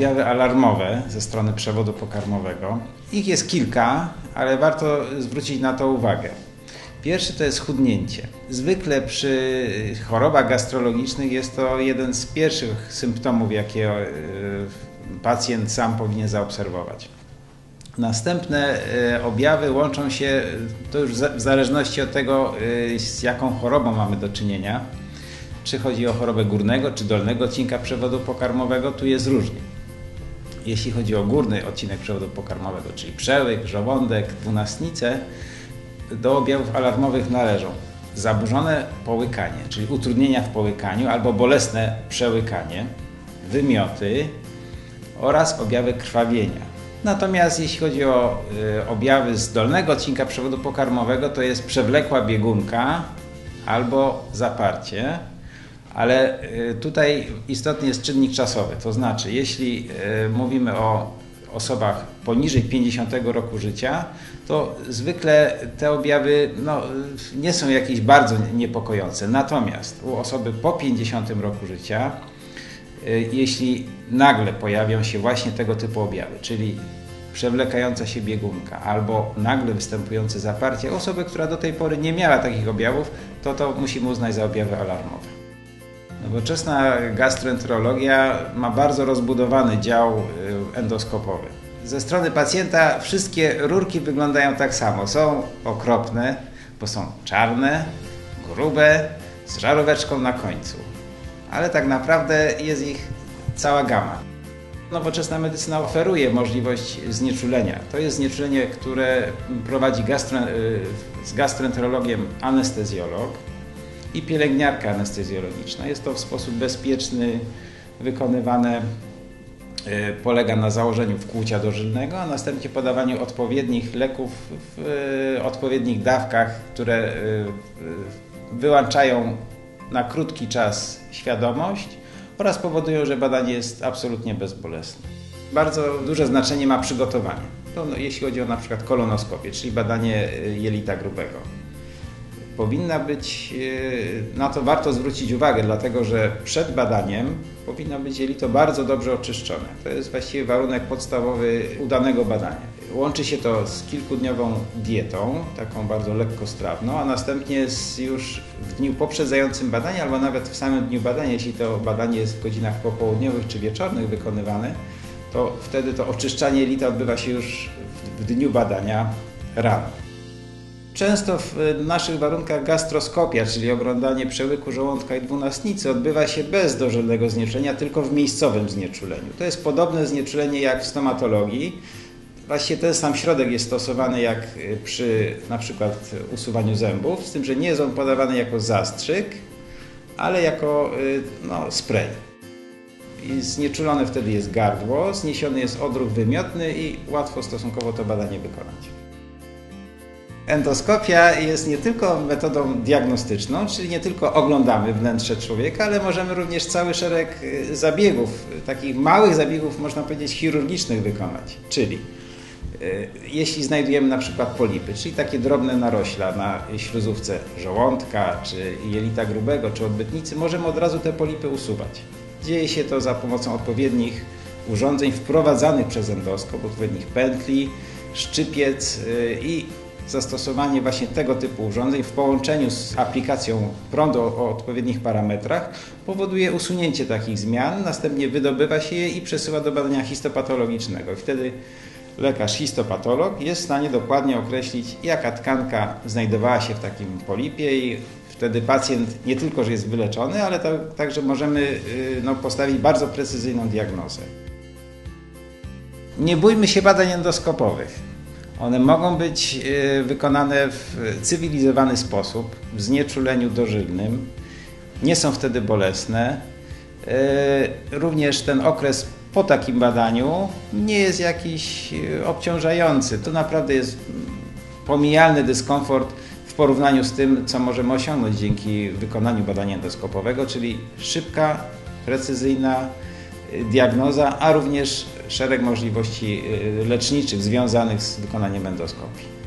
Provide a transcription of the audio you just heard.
Objawy alarmowe ze strony przewodu pokarmowego. Ich jest kilka, ale warto zwrócić na to uwagę. Pierwszy to jest chudnięcie. Zwykle przy chorobach gastrologicznych jest to jeden z pierwszych symptomów, jakie e, pacjent sam powinien zaobserwować. Następne e, objawy łączą się, to już w zależności od tego, e, z jaką chorobą mamy do czynienia. Czy chodzi o chorobę górnego, czy dolnego odcinka przewodu pokarmowego, tu jest różnie. Jeśli chodzi o górny odcinek przewodu pokarmowego, czyli przełyk, żołądek, dwunastnicę, do objawów alarmowych należą zaburzone połykanie, czyli utrudnienia w połykaniu albo bolesne przełykanie, wymioty oraz objawy krwawienia. Natomiast jeśli chodzi o y, objawy z dolnego odcinka przewodu pokarmowego, to jest przewlekła biegunka albo zaparcie, ale y, tutaj istotny jest czynnik czasowy. To znaczy, jeśli y, mówimy o osobach poniżej 50 roku życia, to zwykle te objawy no, nie są jakieś bardzo niepokojące. Natomiast u osoby po 50 roku życia, y, jeśli nagle pojawią się właśnie tego typu objawy, czyli przewlekająca się biegunka albo nagle występujące zaparcie, osoby, która do tej pory nie miała takich objawów, to to musimy uznać za objawy alarmowe. Nowoczesna gastroenterologia ma bardzo rozbudowany dział y, endoskopowy. Ze strony pacjenta wszystkie rurki wyglądają tak samo. Są okropne, bo są czarne, grube, z żaróweczką na końcu. Ale tak naprawdę jest ich cała gama. Nowoczesna medycyna oferuje możliwość znieczulenia. To jest znieczulenie, które prowadzi gastro, y, z gastroenterologiem anestezjolog i pielęgniarka anestezjologiczna. Jest to w sposób bezpieczny wykonywane y, polega na założeniu wkłucia dożylnego, a następnie podawaniu odpowiednich leków w y, odpowiednich dawkach, które wyłączają na krótki czas świadomość oraz powodują, że badanie jest absolutnie bezbolesne. Bardzo duże znaczenie ma przygotowanie. To, no, jeśli chodzi o na przykład kolonoskopię, czyli badanie jelita grubego. Powinna być, y, na to warto zwrócić uwagę, dlatego że przed badaniem powinno być jelito bardzo dobrze oczyszczone. To jest właściwie warunek podstawowy udanego badania. Łączy się to z kilkudniową dietą, taką bardzo lekkostrawną, a następnie już w dniu poprzedzającym badanie, albo nawet w samym dniu badania, jeśli to badanie jest w godzinach popołudniowych czy wieczornych wykonywane, to wtedy to oczyszczanie jelita odbywa się już w dniu badania rano. Często w naszych warunkach gastroskopia, czyli oglądanie przełyku żołądka i dwunastnicy, odbywa się bez dożylnego znieczulenia, tylko w miejscowym znieczuleniu. To jest podobne znieczulenie jak w stomatologii, Właściwie ten sam środek jest stosowany jak y, przy na przykład usuwaniu zębów, z tym, że nie jest on podawany jako zastrzyk, ale jako y, no, spray. I znieczulone wtedy jest gardło, zniesiony jest odruch wymiotny i łatwo stosunkowo to badanie wykonać. Endoskopia jest nie tylko metodą diagnostyczną, czyli nie tylko oglądamy wnętrze człowieka, ale możemy również cały szereg y, zabiegów, takich małych zabiegów, można powiedzieć, chirurgicznych wykonać. Czyli E, jeśli znajdujemy na przykład polipy, czyli takie drobne narośla na śluzówce żołądka, czy jelita grubego, czy odbytnicy, możemy od razu te polipy usuwać. Dzieje się to za pomocą odpowiednich urządzeń wprowadzanych przez endoskop, odpowiednich pętli, szczypiec e, i zastosowanie właśnie tego typu urządzeń w połączeniu z aplikacją prądu o odpowiednich parametrach powoduje usunięcie takich zmian, następnie wydobywa się je i przesyła do badania histopatologicznego. Wtedy lekarz histopatolog jest w stanie dokładnie określić, jaka tkanka znajdowała się w takim polipie i wtedy pacjent nie tylko, że jest wyleczony, ale także możemy y, no, postawić bardzo precyzyjną diagnozę. Nie bójmy się badań endoskopowych. One mogą być y, wykonane w cywilizowany sposób, w znieczuleniu dożylnym. Nie są wtedy bolesne. Y, również ten okres po takim badaniu nie jest jakiś e, obciążający. To naprawdę jest pomijalny dyskomfort w porównaniu z tym, co możemy osiągnąć dzięki wykonaniu badania endoskopowego, czyli szybka, precyzyjna diagnoza, a również szereg możliwości e, leczniczych związanych z wykonaniem endoskopii.